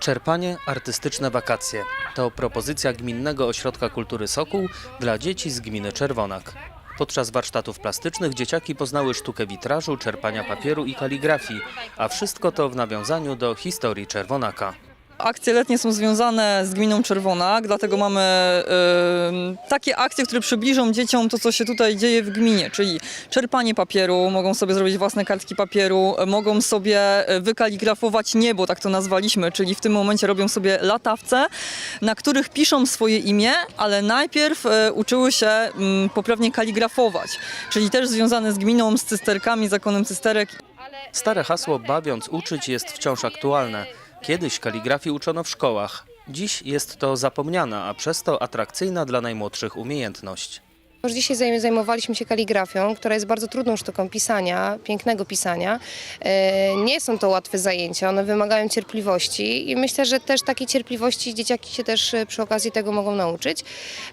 Czerpanie artystyczne wakacje to propozycja Gminnego Ośrodka Kultury Sokół dla dzieci z gminy Czerwonak. Podczas warsztatów plastycznych dzieciaki poznały sztukę witrażu, czerpania papieru i kaligrafii, a wszystko to w nawiązaniu do historii Czerwonaka. Akcje letnie są związane z gminą Czerwonak, dlatego mamy e, takie akcje, które przybliżą dzieciom to, co się tutaj dzieje w gminie, czyli czerpanie papieru, mogą sobie zrobić własne kartki papieru, mogą sobie e, wykaligrafować niebo, tak to nazwaliśmy, czyli w tym momencie robią sobie latawce, na których piszą swoje imię, ale najpierw e, uczyły się mm, poprawnie kaligrafować, czyli też związane z gminą, z cysterkami, zakonem cysterek Stare hasło bawiąc uczyć jest wciąż aktualne. Kiedyś kaligrafii uczono w szkołach. Dziś jest to zapomniana, a przez to atrakcyjna dla najmłodszych umiejętność. Już dzisiaj zajm- zajmowaliśmy się kaligrafią, która jest bardzo trudną sztuką pisania, pięknego pisania. E, Nie są to łatwe zajęcia, one wymagają cierpliwości i myślę, że też takiej cierpliwości dzieciaki się też przy okazji tego mogą nauczyć.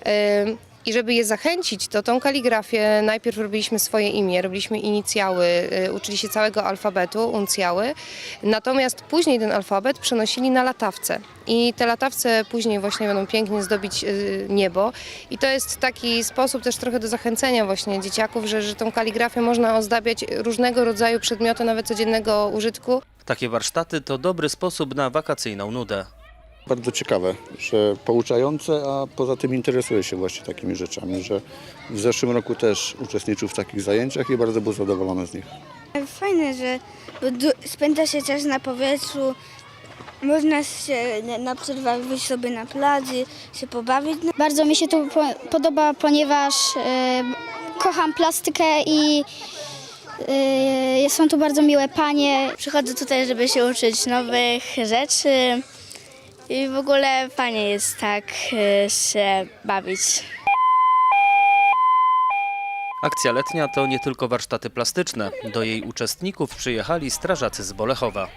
E, I żeby je zachęcić, to tą kaligrafię najpierw robiliśmy swoje imię, robiliśmy inicjały, e, uczyli się całego alfabetu, uncjały. Natomiast później ten alfabet przenosili na latawce. I te latawce później właśnie będą pięknie zdobić y, niebo. I to jest taki sposób też trochę do zachęcenia właśnie dzieciaków, że, że tą kaligrafię można ozdabiać różnego rodzaju przedmioty, nawet codziennego użytku. Takie warsztaty to dobry sposób na wakacyjną nudę. Bardzo ciekawe, że pouczające, a poza tym interesuje się właśnie takimi rzeczami, że w zeszłym roku też uczestniczył w takich zajęciach i bardzo był zadowolony z nich. Fajne, że spędza się czas na powietrzu, można się na- przerwach wyjść sobie na plaży, się pobawić. Bardzo mi się to po- podoba, ponieważ e, kocham plastykę i e, są tu bardzo miłe panie. Przychodzę tutaj, żeby się uczyć nowych rzeczy i w ogóle fajnie jest tak e, się bawić. Akcja letnia to nie tylko warsztaty plastyczne. Do jej uczestników przyjechali strażacy z Bolechowa.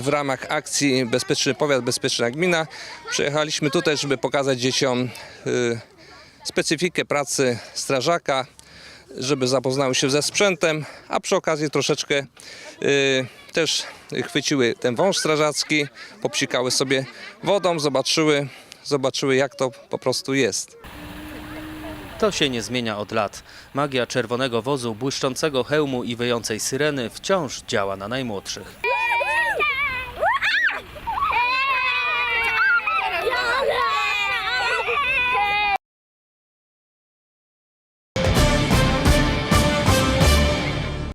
W ramach akcji Bezpieczny Powiat, Bezpieczna Gmina przyjechaliśmy tutaj, żeby pokazać dzieciom y, specyfikę pracy strażaka, żeby zapoznały się ze sprzętem, a przy okazji troszeczkę y, też chwyciły ten wąż strażacki, popsikały sobie wodą, zobaczyły, zobaczyły jak to po prostu jest. To się nie zmienia od lat. Magia czerwonego wozu, błyszczącego hełmu i wyjącej syreny wciąż działa na najmłodszych.